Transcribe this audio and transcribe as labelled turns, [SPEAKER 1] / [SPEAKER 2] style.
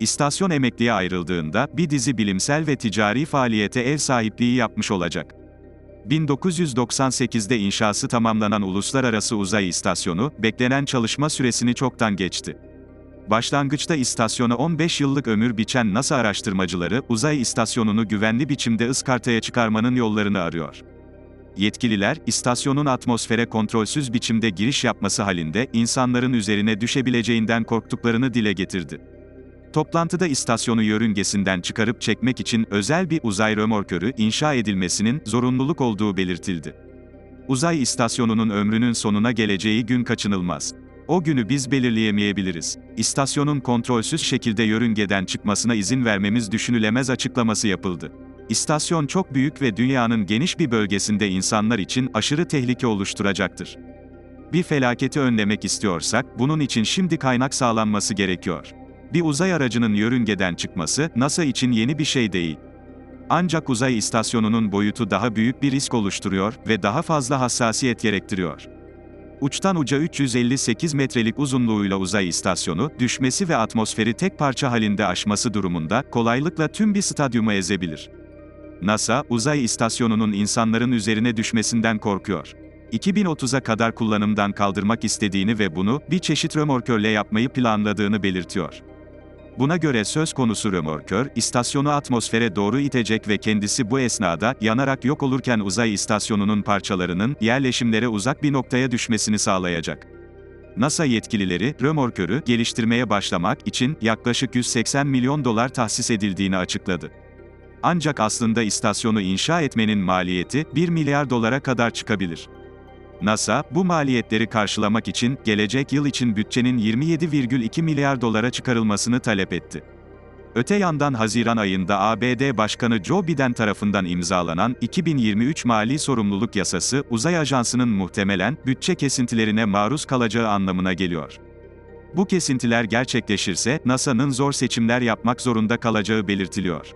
[SPEAKER 1] İstasyon emekliye ayrıldığında bir dizi bilimsel ve ticari faaliyete ev sahipliği yapmış olacak. 1998'de inşası tamamlanan Uluslararası Uzay İstasyonu, beklenen çalışma süresini çoktan geçti. Başlangıçta istasyona 15 yıllık ömür biçen NASA araştırmacıları, uzay istasyonunu güvenli biçimde ıskartaya çıkarmanın yollarını arıyor. Yetkililer, istasyonun atmosfere kontrolsüz biçimde giriş yapması halinde insanların üzerine düşebileceğinden korktuklarını dile getirdi. Toplantıda istasyonu yörüngesinden çıkarıp çekmek için özel bir uzay römorkörü inşa edilmesinin zorunluluk olduğu belirtildi. Uzay istasyonunun ömrünün sonuna geleceği gün kaçınılmaz. O günü biz belirleyemeyebiliriz. İstasyonun kontrolsüz şekilde yörüngeden çıkmasına izin vermemiz düşünülemez açıklaması yapıldı. İstasyon çok büyük ve dünyanın geniş bir bölgesinde insanlar için aşırı tehlike oluşturacaktır. Bir felaketi önlemek istiyorsak, bunun için şimdi kaynak sağlanması gerekiyor. Bir uzay aracının yörüngeden çıkması, NASA için yeni bir şey değil. Ancak uzay istasyonunun boyutu daha büyük bir risk oluşturuyor ve daha fazla hassasiyet gerektiriyor. Uçtan uca 358 metrelik uzunluğuyla uzay istasyonu, düşmesi ve atmosferi tek parça halinde aşması durumunda, kolaylıkla tüm bir stadyumu ezebilir. NASA, uzay istasyonunun insanların üzerine düşmesinden korkuyor. 2030'a kadar kullanımdan kaldırmak istediğini ve bunu, bir çeşit römorkörle yapmayı planladığını belirtiyor. Buna göre söz konusu römorkör, istasyonu atmosfere doğru itecek ve kendisi bu esnada, yanarak yok olurken uzay istasyonunun parçalarının, yerleşimlere uzak bir noktaya düşmesini sağlayacak. NASA yetkilileri, römorkörü, geliştirmeye başlamak için, yaklaşık 180 milyon dolar tahsis edildiğini açıkladı. Ancak aslında istasyonu inşa etmenin maliyeti, 1 milyar dolara kadar çıkabilir. NASA, bu maliyetleri karşılamak için, gelecek yıl için bütçenin 27,2 milyar dolara çıkarılmasını talep etti. Öte yandan Haziran ayında ABD Başkanı Joe Biden tarafından imzalanan 2023 Mali Sorumluluk Yasası, uzay ajansının muhtemelen bütçe kesintilerine maruz kalacağı anlamına geliyor. Bu kesintiler gerçekleşirse NASA'nın zor seçimler yapmak zorunda kalacağı belirtiliyor.